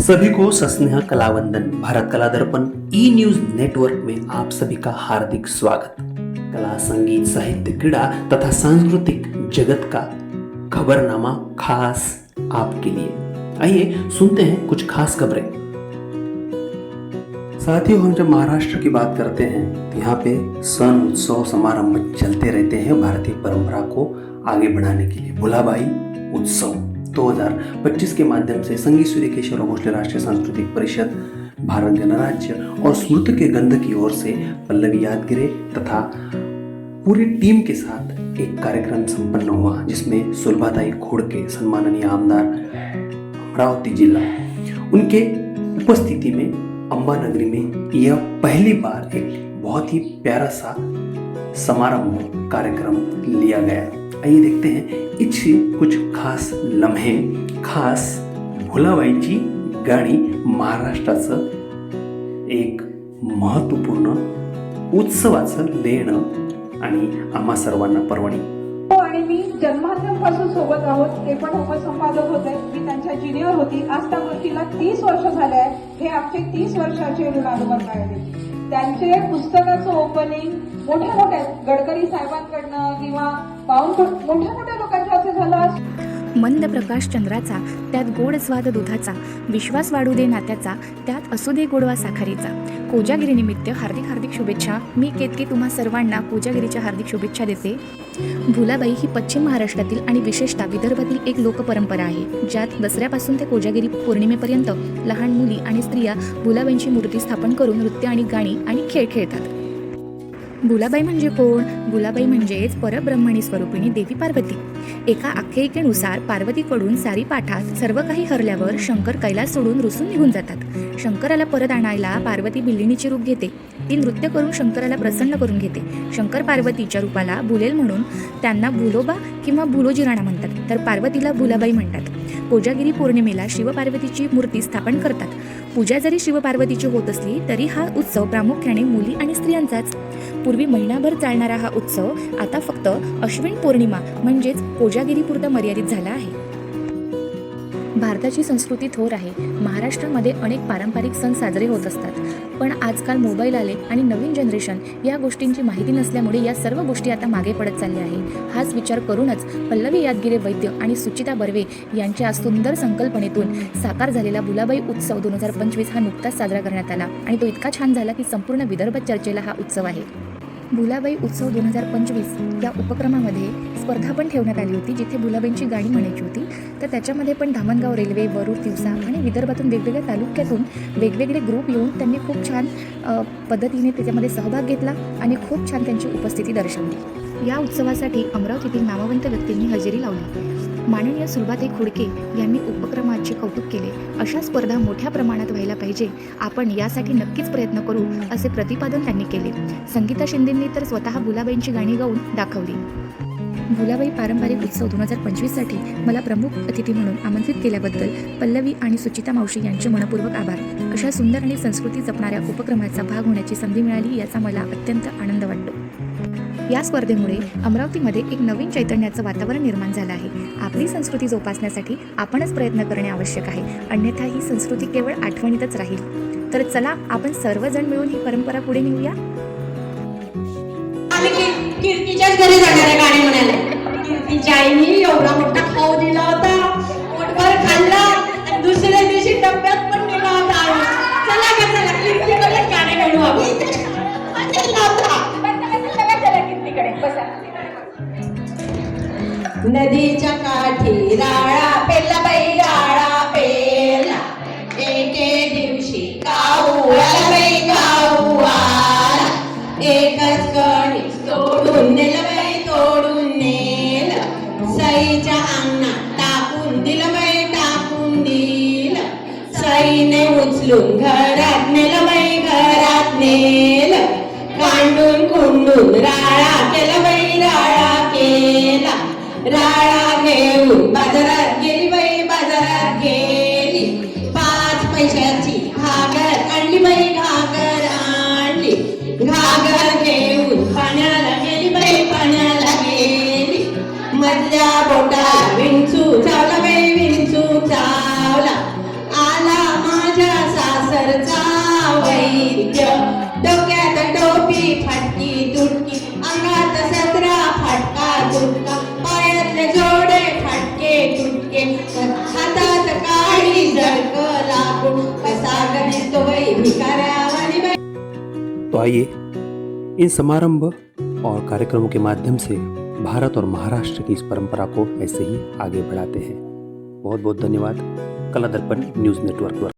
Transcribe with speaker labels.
Speaker 1: सभी को सस्नेह, कलावंदन, भारत कला दर्पण ई न्यूज़ नेटवर्क में आप सभी का हार्दिक स्वागत। कला, संगीत, साहित्य, क्रीड़ा तथा सांस्कृतिक जगत का खबरनामा खास आपके लिए। आइए सुनते हैं कुछ खास खबरें। साथियों, हम जब महाराष्ट्र की बात करते हैं तो यहाँ पे सन उत्सव समारंभ चलते रहते हैं भारतीय परंपरा को आगे बढ़ाने के लिए। भुलाबाई उत्सव। 2025 के माध्यम से संगीत सूर्य केशव भोसले राष्ट्रीय सांस्कृतिक परिषद, भारत गणराज्य और स्मृति के गंध की ओर से पल्लवी यादगिरे तथा पूरी टीम के साथ एक कार्यक्रम संपन्न हुआ, जिसमें सुलभाताई खोड़के सम्माननीय आमदार अमरावती जिला, उनके उपस्थिति में अम्बा नगरी में यह पहली बार एक बहुत ही प्यारा सा समारंभ कार्यक्रम लिया गया। आइए देखते हैं इच्छी कुछ खास लम्हे खास भुलाबाईची गाणी महाराष्ट्राचं एक महत्त्वपूर्ण उत्सवाचं लेणं आणि आम्हा सर्वांना पर्वणी.
Speaker 2: हो आणि मी जन्माद्यंपासून सोबत आहोत ते पण उपसंपादक होते मी त्यांच्या ज्युनियर होती. आज त्या गोष्टीला तीस वर्ष झाले आहेत. हे आमचे तीस वर्षाचे ऋणानुबंध आहेत. त्यांचे पुस्तकाचं ओपनिंग मोठ्या मोठ्या गडकरी साहेबांकडनं किंवा पाऊन मोठ्या मोठ्या लोकांचं असं झालं
Speaker 3: मंद प्रकाश चंद्राचा त्यात गोड स्वाद दुधाचा विश्वास वाढू दे नात्याचा त्यात असू दे गोडवा साखरेचा. कोजागिरीनिमित्त हार्दिक हार्दिक शुभेच्छा. मी केतकी तुम्हा सर्वांना कोजागिरीच्या हार्दिक शुभेच्छा देते. भुलाबाई ही पश्चिम महाराष्ट्रातील आणि विशेषतः विदर्भातील एक लोकपरंपरा आहे. ज्यात दसऱ्यापासून ते कोजागिरी पौर्णिमेपर्यंत लहान मुली आणि स्त्रिया भुलाबाईंची मूर्ती स्थापन करून नृत्य आणि गाणी आणि खेळ खेळतात. भुलाबाई म्हणजे कोण? भुलाबाई म्हणजेच परब्रह्मणी स्वरूपिणी देवी पार्वती. एका आख्यायिकेनुसार पार्वतीकडून सारी पाठात सर्व काही हरल्यावर शंकर कैलास सोडून रुसून निघून जातात. शंकराला परत आणायला पार्वती बिल्लिणीचे रूप घेते. ती नृत्य करून शंकराला प्रसन्न करून घेते. शंकर पार्वतीच्या रूपाला भुलेल म्हणून त्यांना भुलोबा किंवा भुलोजिराणा म्हणतात. तर पार्वतीला भुलाबाई म्हणतात. कोजागिरी पौर्णिमेला शिवपार्वतीची मूर्ती स्थापन करतात. पूजा जरी शिवपार्वतीची होत असली तरी हा उत्सव प्रामुख्याने मुली आणि स्त्रियांचाच. पूर्वी महिनाभर चालणारा हा उत्सव आता फक्त अश्विन पौर्णिमा म्हणजेच कोजागिरीपुरता मर्यादित झाला आहे. भारताची संस्कृती थोर आहे. महाराष्ट्रामध्ये अनेक पारंपरिक सण साजरे होत असतात. पण आजकाल मोबाईल आले आणि नवीन जनरेशन या गोष्टींची माहिती नसल्यामुळे या सर्व गोष्टी आता मागे पडत चालल्या आहे हाच विचार करूनच पल्लवी यादगिरे वैद्य आणि सुचिता बर्वे यांच्या सुंदर संकल्पनेतून साकार झालेला बुलाबाई उत्सव दोन हजार पंचवीस हा नुकताच साजरा करण्यात आला आणि तो इतका छान झाला की संपूर्ण विदर्भ चर्चेला हा उत्सव आहे. भुलाबाई उत्सव दोन हजार पंचवीस या उपक्रमामध्ये स्पर्धा पण ठेवण्यात आली होती जिथे भुलाबाईंची गाणी म्हणायची होती. तर त्याच्यामध्ये पण धामणगाव रेल्वे वरूड तिवसा आणि विदर्भातून वेगवेगळ्या तालुक्यातून वेगवेगळे ग्रुप येऊन त्यांनी खूप छान पद्धतीने त्याच्यामध्ये सहभाग घेतला आणि खूप छान त्यांची उपस्थिती दर्शवली. या उत्सवासाठी अमरावतीतील नामवंत व्यक्तींनी हजेरी लावली. माननीय सुलभाते खुडके यांनी उपक्रमाचे कौतुक केले. अशा स्पर्धा मोठ्या प्रमाणात व्हायला पाहिजे. आपण यासाठी नक्कीच प्रयत्न करू असे प्रतिपादन त्यांनी केले. संगीता शिंदेंनी तर स्वतः बुलाबाईंची गाणी गाऊन दाखवली. भुलाबाई पारंपरिक उत्सव दोन हजार पंचवीससाठी मला प्रमुख अतिथी म्हणून आमंत्रित केल्याबद्दल पल्लवी आणि सुचिता मावशी यांचे मनपूर्वक आभार. अशा सुंदर आणि संस्कृती जपणाऱ्या उपक्रमाचा भाग होण्याची संधी मिळाली याचा मला अत्यंत आनंद वाटतो. या स्पर्धेमुळे अमरावतीमध्ये एक नवीन चैतन्याचं वातावरण निर्माण झालं आहे. आपली संस्कृती जोपासण्यासाठी आपणच प्रयत्न करणे आवश्यक आहे. अन्यथा ही संस्कृती केवळ आठवणीतच राहील. तर चला आपण सर्वजण मिळून ही परंपरा पुढे नेऊया.
Speaker 4: घरी जाणाऱ्या गाणी म्हणाल्या. एवढा मोठा खाऊ दिला होता. नदीच्या काठी राळा पेला बाई राळा पेला. एके दिवशी काऊ आला बाई काऊ आला एकच कणी तोडून नेलं बाई तोडून नेलं. सईच्या अंगणात टाकून दिलं बाई टाकून दिलं. सईने उचलून घरात नेलं बाई घरात नेलं. कांडून कुंडून राळा मधल्या बोटा विंचू चावला बाई विंचू चावला. आला मा घरचा वैद्य. डोक्यात टोपी फाटकी तुटकी अंगात सतरा फाटका तुटका. पायातले जोडे फाटके तुटके हातात काळी जळक लागून कसा गणित वै भिकाऱ्यावानी
Speaker 1: तो आइए इन समारंभ और कार्यक्रमों के माध्यम से भारत और महाराष्ट्र की इस परंपरा को ऐसे ही आगे बढ़ाते हैं। बहुत बहुत धन्यवाद। कला दर्पण न्यूज़ नेटवर्क पर।